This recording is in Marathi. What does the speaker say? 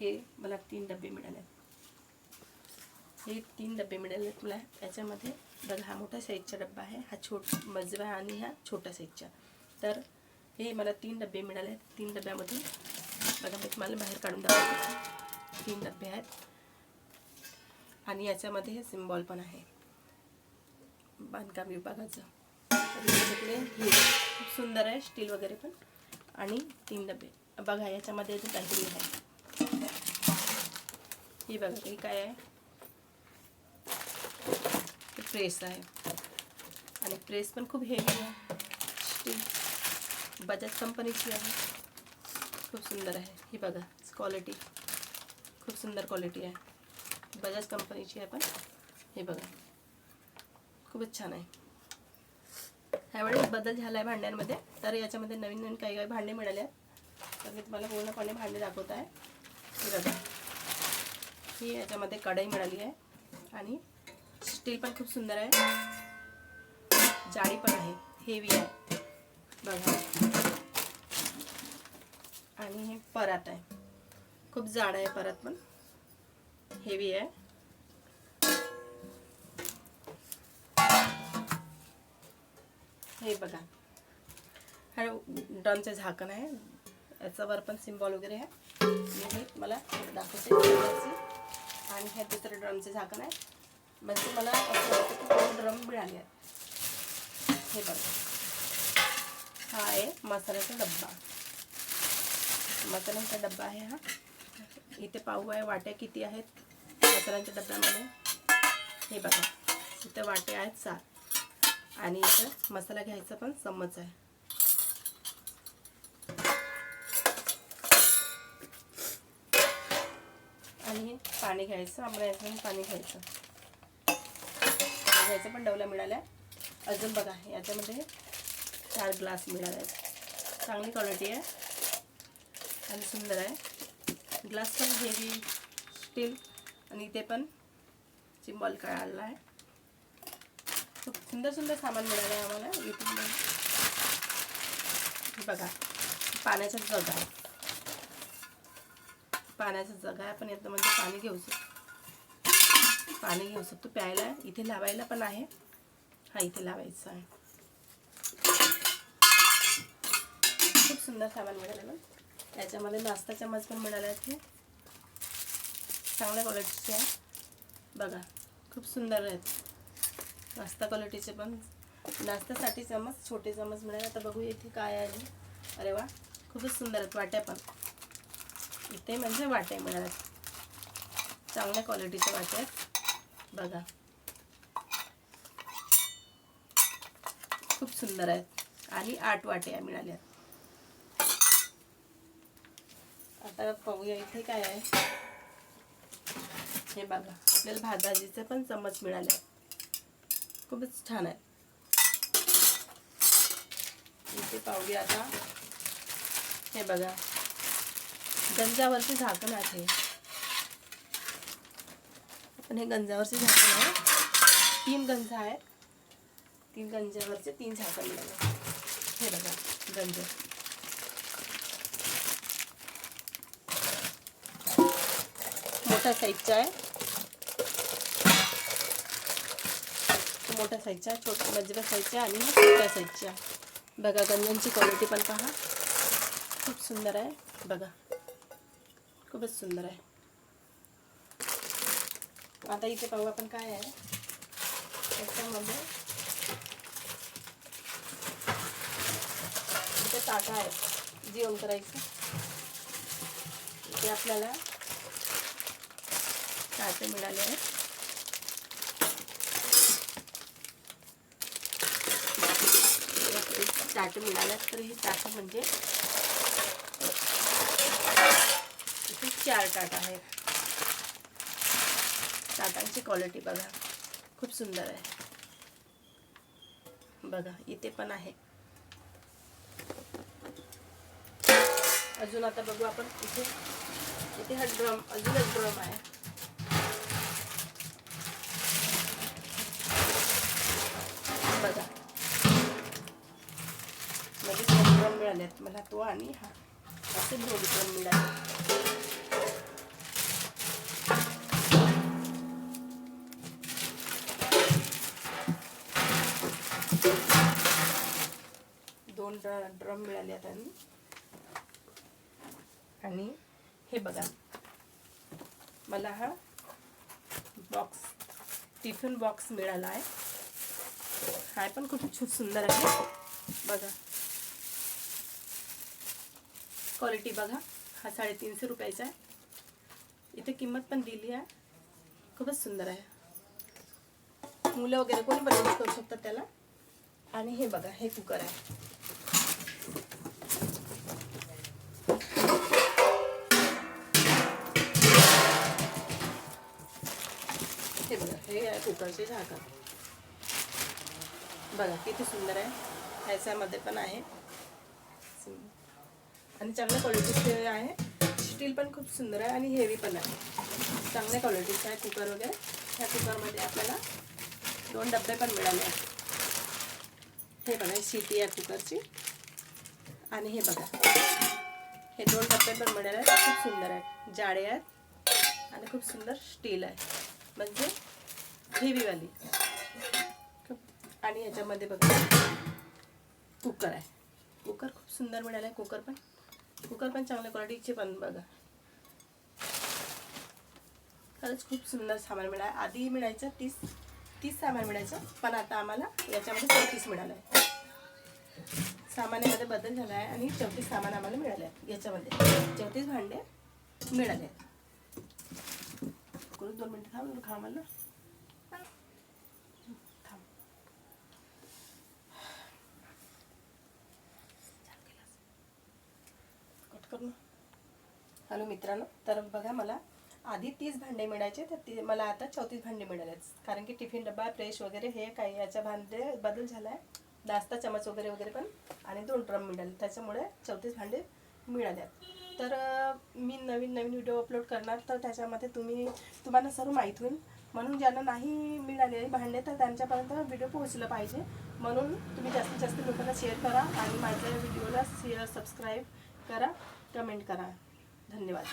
हे मला तीन डबे मिळाले. हे तीन डबे मिळाले आहेत मला. याच्यामध्ये बघा हा मोठा साईजचा डब्बा आहे. हा छोट मजवा आणि हा छोटा साईजचा तर हे मला तीन डबे मिळाले आहेत तीन डब्यामधून बघा मी तुम्हाला बाहेर काढून दाखवते. तीन डबे आहेत. आणि याच्यामध्ये हे सिम्बॉल पण आहे. बांधकाम विभागाचं. हे खूप सुंदर आहे. स्टील वगैरे पण. आणि तीन डबे. बघा याच्यामध्ये अजून काहीतरी आहे. हे बघा हे काय आहे? हे प्रेस आहे. आणि प्रेस पण खूप हेवी आहे. स्टील बजाज कंपनीची आहे. खूप सुंदर आहे. ही बघा क्वालिटी खूप सुंदर क्वालिटी आहे. बजाज कंपनीची आहे पण. हे बघा. खूपच छान आहे. ह्यावेळेस बदल झाला आहे भांड्यांमध्ये. तर याच्यामध्ये नवीन नवीन काही काही भांडे मिळाले आहेत. तर मी तुम्हाला पूर्णपणे भांडे दाखवत आहे. बघा. ही याच्यामध्ये कढई मिळाली आहे. आणि स्टील पण खूप सुंदर आहे. जाळी पण आहे. हेवी आहे. बघा. आणि हे परात आहे. खूप जाड आहे परत पण. हेवी आहे. हे बघा. हा डनचं झाकण आहे. याच्यावर पण सिम्बॉल वगैरे आहे. मी हे मला दाखवते. आणि हे दुसरं ड्रमचे झाकण आहे. म्हणजे मला असं वाटतं की दोन ड्रम मिळाले आहेत. हे बघा. हा आहे मसाल्याचा डब्बा. मसाल्यांचा डब्बा आहे हा. इथे पाहू आहे वाट्या किती आहेत? मसाल्यांच्या डब्यामध्ये हे बघा. इथे वाटे आहेत सात. आणि इथं मसाला घ्यायचा पण चम्मच आहे आणि हे पाणी घ्यायचं आम्हाला याच्यामध्ये पाणी घ्यायचं. पाणी घ्यायचं पण डवला मिळाल्या. अजून बघा याच्यामध्ये चार ग्लास मिळाले आहेत. चांगली क्वालिटी आहे आणि सुंदर आहे. ग्लास पण हेवी स्टील आणि इथे पण चिंबॉल काढला आहे. खूप सुंदर सुंदर सामान मिळालं आहे आम्हाला इथून बघा पाण्याचा जग आहे पाण्याचा जग आहे आपण याचं म्हणजे पाणी घेऊ शकतो पाणी घेऊ शकतो प्यायला इथे लावायला पण आहे. हा इथे लावायचं आहे. खूप सुंदर सामान मिळालेलं त्याच्यामध्ये नाश्ता चमच पण मिळाला आहे चांगल्या क्वालिटीचे आहे. बघा खूप सुंदर आहेत. नाश्ता क्वालिटीचे पण. नाश्त्यासाठी चमच छोटे चमच मिळाले. आता बघू इथे काय आहे. अरे वा खूपच सुंदर आहेत वाट्या पण. इथे म्हणजे वाटे मिळाल्यात चांगल्या क्वालिटीचे वाटे आहेत. बघा. खूप सुंदर आहेत. आणि आठ वाट्या मिळाल्या. आता पाहूया इथे काय आहे. हे बघा. आपल्याला भाताजीचे पण चम्मच मिळाले खूपच छान आहे. इथे पाहूया आता. हे बघा. गंजावरचे झाकण आहे. आपण हे गंजावरचे झाकण आहे. तीन गंज आहेत. तीन गंजावरचे तीन झाकण हे बघा, गंज. मोठा साईजचा आहे. मोठ्या साईजचा, छोट मजबा साईजचा आणि छोट्या साईजचा. बघा, गंजांची क्वालिटी पण पहा. खूप सुंदर आहे. बघा. खूपच सुंदर आहे. आता इथे पाहू आपण काय आहे. त्याच्यामध्ये इथे ताटा आहे. जेवण करायचं इथे आपल्याला ताटे मिळाले आहेत. ताट मिळाल्यात. तर ही ताट म्हणजे चार टाट आहेत टाटांची क्वालिटी बघा. खूप सुंदर आहे. बघा, इथे पण आहे. अजून आता बघू आपण इथे. इथे हा ड्रम अजून एक ड्रम आहे. बघा. म्हणजे ड्रम मिळालेत मला तो आणि हा असे दोन ड्रम मिळाले. दोन ड्रम मिळाले आता आणि आणि हे बघा. मला हा बॉक्स टिफिन बॉक्स मिळाला आहे. हा पण खूप छू सुंदर आहे. बघा. क्वालिटी बघा. हा साडेतीनशे रुपयाचा आहे. इथे किंमत पण दिली आहे. खूपच सुंदर आहे. मुलं वगैरे कोणी पण यूज करू शकतात त्याला? आणि हे बघा हे कुकर आहे. हे हे आहे कुकरचे झाकण सुंदर आहे. ह्याच्यामध्ये पण आहे. आणि चांगल्या क्वालिटीचे स्टील खूप सुंदर आहे आणि हेवी पण आहे. चांगल्या क्वालिटीचं आहे कुकर वगैरे. ह्या कुकरमध्ये आपल्याला दोन डबे पण मिळाले आहेत. हे बघा, ही शिटी आहे कुकरची. हे हे दोन डबे पण मिळाले सुंदर आहेत. जाडे आणि खूप सुंदर स्टील आहे. म्हणजे हेवीवाली आणि ह्याच्यामध्ये बघा. कुकर आहे. कुकर खूप सुंदर मिळालं आहे कुकर पण. कुकर पण चांगल्या क्वालिटीचे पण बघा. खरंच खूप सुंदर सामान मिळालं. आधी मिळायचं तीस तीस सामान मिळायचं पण आता आम्हाला याच्यामध्ये चौतीस मिळालं आहे. सामानामध्ये बदल झाला आहे आणि चौतीस सामान आम्हाला मिळालं आहे याच्यामध्ये. चौतीस भांडे मिळाले आहेत. दोन मिनटं थांब खा मला थांब कट करू हॅलो मित्रांनो तर बघा मला आधी तीस भांडे मिळायचे तर ती मला आता चौतीस भांडे मिळाले. कारण की टिफिन डबा प्रेश वगैरे हे काही याच्या भांडे बदल झाला आहे नाश्ता चमच वगैरे वगैरे पण. आणि दोन ड्रम मिळाले. त्याच्यामुळे चौतीस भांडे मिळाले तर मी नवीन नवीन व्हिडिओ अपलोड करणार तर त्याच्यामध्ये तुम्ही तुम्हाला सर्व माहीत होईल. म्हणून ज्यांना नाही मिळाले भांडे तर त्यांच्यापर्यंत व्हिडिओ पोहोचलं पाहिजे. म्हणून तुम्ही जास्तीत जास्त लोकांना शेअर करा आणि माझ्या व्हिडिओला शेअर सबस्क्राईब करा. कमेंट करा. धन्यवाद.